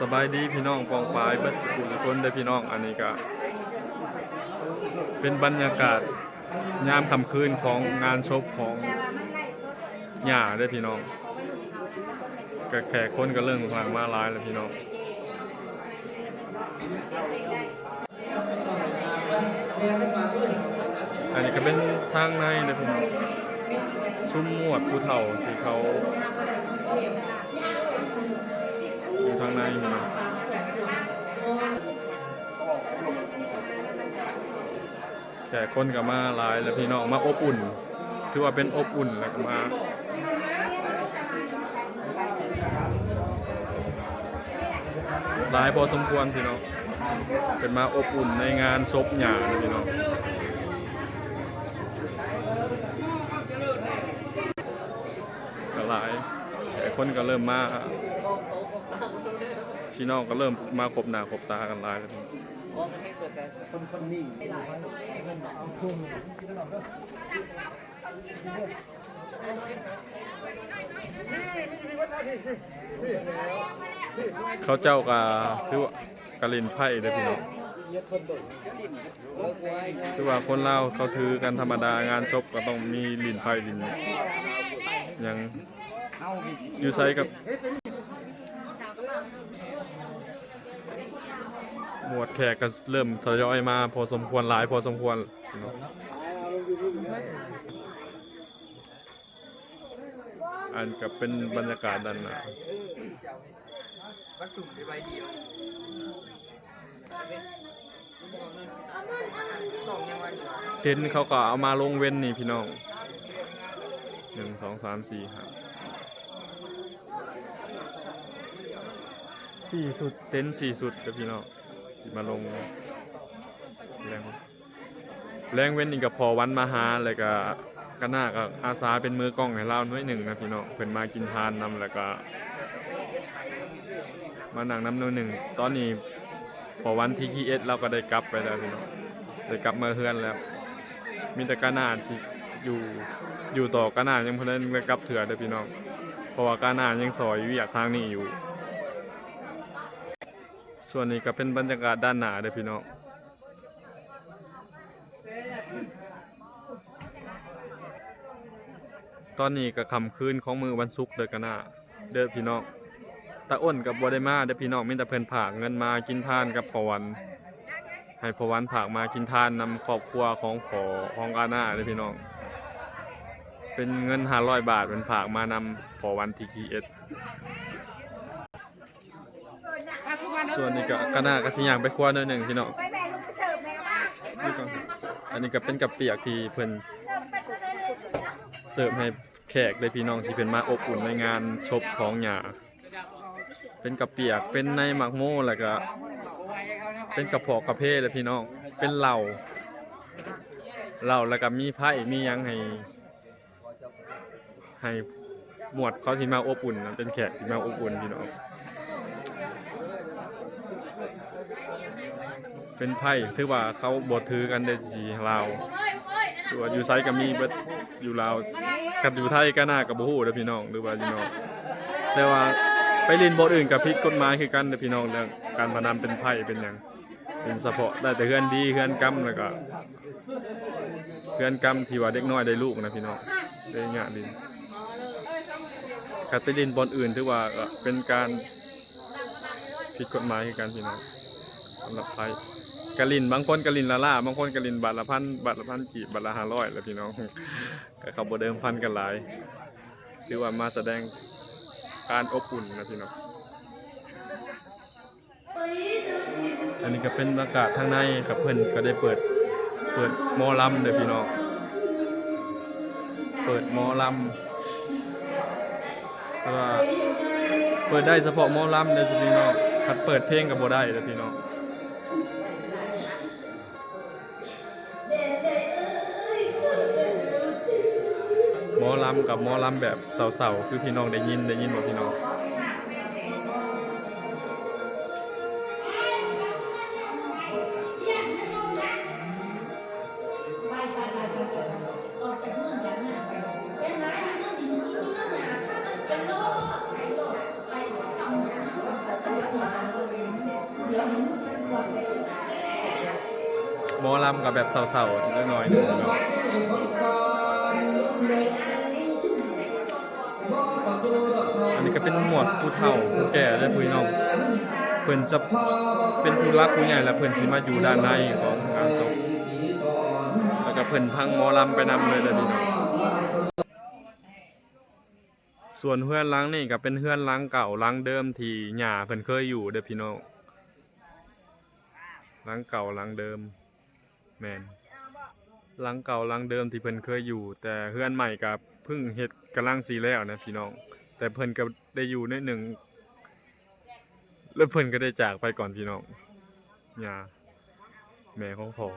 สบายดีพี่น้องกองปลายเบิดสกุลคนเด้พี่น้องอันนี้ก็เป็นบรรยากาศยามค่ำคืนของงานศพของหย่าเด้พี่น้องกแขกคนก็เริ่มหลังมาลายแล้วพี่น้องอันนี้ก็เป็นทางในนะพี่น้องซุ้มหมวดผู้เฒ่าที่เขา อยู่ทางในน้องแขกคนก็มาหลายแล้วพี่น้องมาอบอุ่น ถือว่าเป็นอบอุ่นแล้วก็มาหลายพอสมควรพี่น้องเป็นมาอบอุ่นในงานศพหยาพี่น้องก็หลาย แต่คนก็เริ่มมาพี่น้องก็เริ่มมาคบหน้าคบตากันหลายแล้วคนคนนี้เอาทุ่มเขาเจ้าก็ถือว่ากะลินไพ่เด้อพี่น้องคือว่าคนเล่าเขาถือกันธรรมดางานศพก็ต้องมีลินไพ่ลินยัง อยู่ไซกับ หมวดแขกก็เริ่มทยอยมา พอสมควรหลายพอสมควรเนาะอันก็เป็นบรรยากาศด้านหน้าเต็นท์เขาก็เอามาลงเว้นนี่พี่น้องหนึ่งสองสามสี่ครับ สี่สุดเต็นท์สี่สุดเดี๋ยวพี่น้องมาลงแรงแรงเว้นอีกกับพอวันมาหาแล้วก็ก็น่าก็อาสาเป็นมือกล้องให้เราหน้อยหนึ่งนะพี่น้องเป็นมากินทานนำแล้วก็มาหนังน้ำหน้อยหนึ่งตอนนี้พอวันที่คีเอสเราก็ได้กลับไปแล้วพี่น้องได้กลับมาเฮือนแล้ว มีแต่กานาที่อยู่อยู่ต่อกานายังเพอได้ได้กลับเถื่อเด้พี่น้องเพราะว่ากานายังซอยวิอยากทางนี้อยู่ ส่วนนี้ก็เป็นบรรยากาศด้านหน้าเด้อพี่น้องตอนนี้ก็คำคืนของมือวันศุกร์เด้อกันนะเด้อพี่น้องตาอ้นกับบัวได้มาเด้อพี่น้องมีแต่เพิ่นผากเงินมากินทานกับพอวัน ให้พอวันผากมากินทานนำครอบครัวของพอของอาณาเด้อพี่น้อง เป็นเงิน500บาทเป็นผากมานำพอวันทีคีเอส ส่วนนี้ก็กระน่ากระสิย่างไปครัวหน่อยหนึ่งพี่น้องนี่ก่อนอันนี้ก็เป็นกับเปียกที่เพิ่นเสิร์ฟให้แขกเลยพี่น้องที่เพิ่นมาอบอุ่นในงานศพของหยาเป็นกับเปียกเป็นในหมักโม่แล้วก็เป็นกระเพาะกระเพาเลยพี่น้องเป็นเหล่าเหล่าแล้วก็มีไพ่มียังให้ให้หมวดเขาที่มาอบอุ่นเป็นแขกที่มาอบอุ่นพี่น้อง เป็นไพ่ถือว่าเขาบทถือกันได้สีลาวถือว่าอยู่ไซก็มีเบิดอยู่ลาวกับอยู่ไทยก็น่ากับบูฮู้เด้อพี่น้องหรือว่าพี่น้องแต่ว่าไปเลินบทอื่นกับพิษกฎหมายคือกันเด้อพี่น้องเรื่องการพนันเป็นไพ่เป็นหยังเป็นเฉพาะได้แต่เฮือนดีเฮือนกำแล้วก็เฮือนกำที่ว่าเด็กน้อยได้ลูกนะพี่น้องได้งะลินกับไปลินบอลอื่นถือว่าเป็นการผิดกฎหมายคือกันพี่น้องสำหรับไพ่ กะลินบางคนกะลินละล่าบางคนกะลินบาทละพันบาทละพันกีบบาทละห้าร้อยแล้วพี่น้องก็เขาบเดิมพันกันหลายถือว่ามาแสดงการอบอุ่นนะพี่น้องอันนี้ก็เป็นอากาศทางในกับเพื่อนก็ได้เปิดเปิดหมอลำเลยพี่น้องเปิดหมอลำเพราะว่าเปิดได้เฉพาะหมอลำเลยสิพี่น้องคัดเปิดเพลงกับโบได้เลยพี่น้อง หมอลำกับหมอลำแบบเสาๆคือพี่น้องได้ยินได้ยินบอกพี่น้องหมอลำกับแบบเสาๆนิดหน้อยนึงครับ อันนี้ก็เป็นหมวดผู้เฒ่าผู้แก่และผู้น้องเพิ่นจะเป็นผู้รักผู้ใหญ่และเพิ่นสิมาอยู่ด้านในของงานศพแล้วก็เพิ่นพังหมอลำไปนำเลยเด้อพี่น้องส่วนเฮือนหลังนี่ก็เป็นเฮือนหลังเก่าหลังเดิมที่ย่าเพิ่นเคยอยู่เด้อพี่น้องหลังเก่าหลังเดิมแมน หลังเก่าหลังเดิมที่เพิ่นเคยอยู่ แต่เฮือนใหม่กับเพิ่งเฮ็ดกำลังสีแล้วนะพี่น้อง แต่เพิ่นก็ได้อยู่ในหนึ่งแล้วเพิ่นก็ได้จากไปก่อนพี่น้องยาแม่ของพ่อ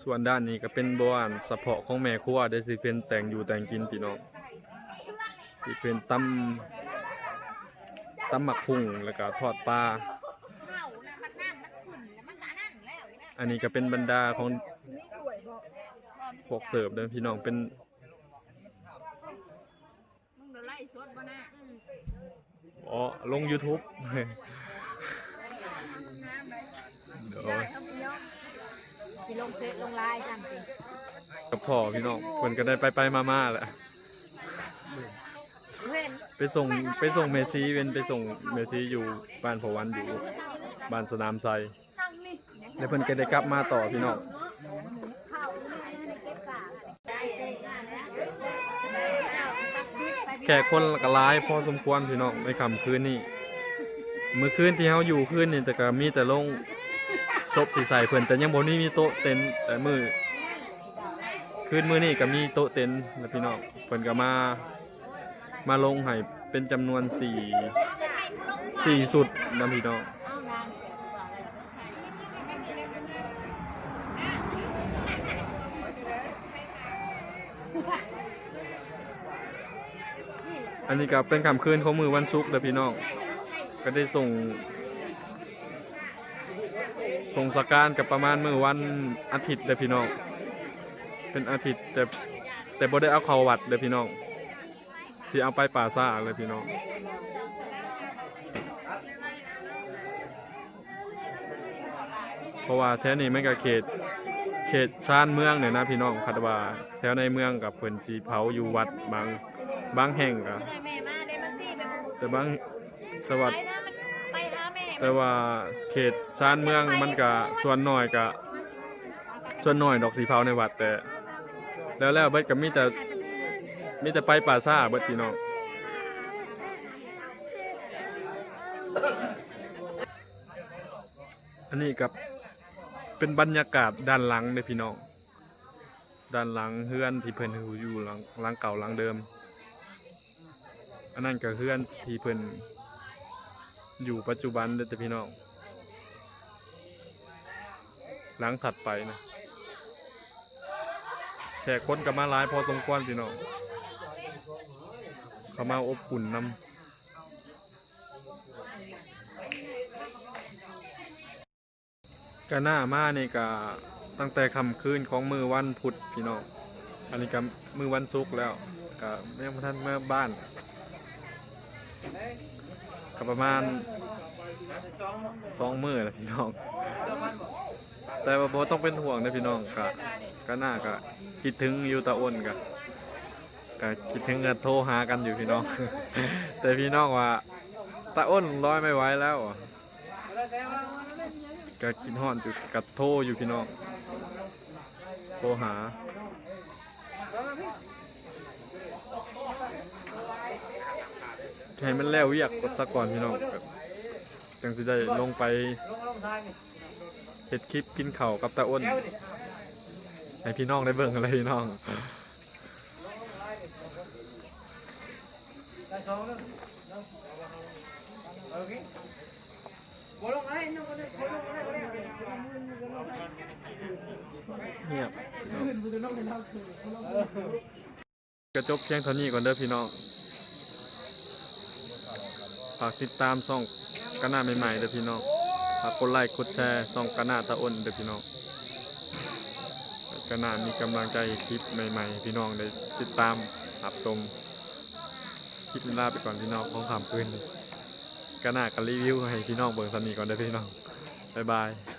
ส่วนด้านนี้ก็เป็นบ้านสะเพาะของแม่ครัวได้สิเป็นแต่งอยู่แต่งกินพี่น้องที่เป็นตำตำหมักพุ่งแล้วก็ทอดปลานะมันน้ำมันขุ่นแล้วมันก็นั่นแล้วนะ อันนี้ก็เป็นบรรดาของพวกเสิร์ฟเด้อพี่น้องเป็นอ๋อลง YouTube เดี๋ยวได้ครับพี่ลงเฟซลงไลน์จังสิกับพ่อพี่น้องเพิ่นก็ได้ไปไปมามาแหละไปส่งไปส่งเมซี่เป็นไปส่งเมซี่อยู่บ้านพอวันอยู่บ้านสนามไซ แล้วเพิ่นก็ได้กลับมาต่อพี่น้องแขกคนก็หลายพอสมควรพี่น้องในค่ำคืนนี้เมื่อคืนที่เฮาอยู่คืนนี่แต่ก็มีแต่ลงศพที่ใส่เพิ่นแต่ยังบ่นี่มีโต๊ะเต็นแต่มือคืนมื้อนี้ก็มีโต๊ะเต็นแล้วพี่น้องเพิ่นก็มามาลงให้เป็นจำนวน4 4สุดนะพี่น้อง อันนี้ก็เป็นค่ำคืนของมือวันศุกร์เด้อพี่น้อง ก็ได้ส่ง ส่งสการกับประมาณมือวันอาทิตย์เด้อพี่น้อง เป็นอาทิตย์แต่แต่บ่ได้เอาเขาวัดเด้อพี่น้องสิเอาไปป่าซ่าเลยพี่น้องเพราะว่าแถวนี้มันก็เขตเขตชานเมืองเนี่ยนะพี่น้องคัดว่าแถวในเมืองกับเพิ่นสิเผาอยู่วัดบาง บางแห่งก็หน่อยแม่มาได้มาสิไปปลูกแต่บางสวัสไปดิ์นะมันไปหาแม่แต่ว่าเขตชานเมืองมันก็ส่วนน้อยก็ส่วนน้อยดอกสีเผาในวัดแต่ แล้วแล้วเบิดก็มีแต่มีแต่ไปป่าซ่าเบิดพี่น้องอันนี้กับเป็นบรรยากาศด้านหลังเลยพี่น้อง ด้านหลังเฮือนที่เพิ่นอยู่หลังหลังเก่าหลังเดิม อันนั้นก็เฮือนที่เพิ่นอยู่ปัจจุบันเด้อพี่น้องหลังถัดไปนะแขกคนกับมาหลายพอสมควรพี่น้องเขามาอบอุ่นนำกะหน้ามานี่ก็ตั้งแต่ค่ำคืนของมือวันพุธพี่น้อง อันนี้ก็มือวันศุกร์แล้วก็แม่พระท่านเมื่อบ้าน ก็ประมาณสองมือแหละพี่น้อง แต่ว่าบ่ต้องเป็นห่วงนะพี่น้องกะก็น่าก็คิดถึงอยู่ตาอ้นกะก็คิดถึงกันโทรหากันอยู่พี่น้อง แต่พี่น้องว่าตาอ้นร้อยไม่ไหวแล้วอะก็กินห่อนอยู่กับโทรอยู่พี่น้อง โทรหา ให้มันแล้วเวียกกดซะก่อนพี่น้องก็จังสิได้ลงไปเฮ็ดคลิปกินเข้ากับตาอ้นให้พี่น้องได้เบิ่งอะไรพี่น้องเงียบกระจบเพียงเท่านี้ก่อนเด้อพี่น้อง ฝากติดตามช่องกระนาใหม่ๆเด้อพี่น้องฝากกดไลค์กดแชร์ช่องกระนาตะอ้นเด้อพี่น้องกระนามีกำลังใจคลิปใหม่ๆ พี่น้องได้ติดตามรับชมคลิปลาไปก่อนพี่น้องของขามคืนกระนากับรีวิวให้พี่น้องเบิร์สนีก่อนเด้อพี่น้องบ๊ายบาย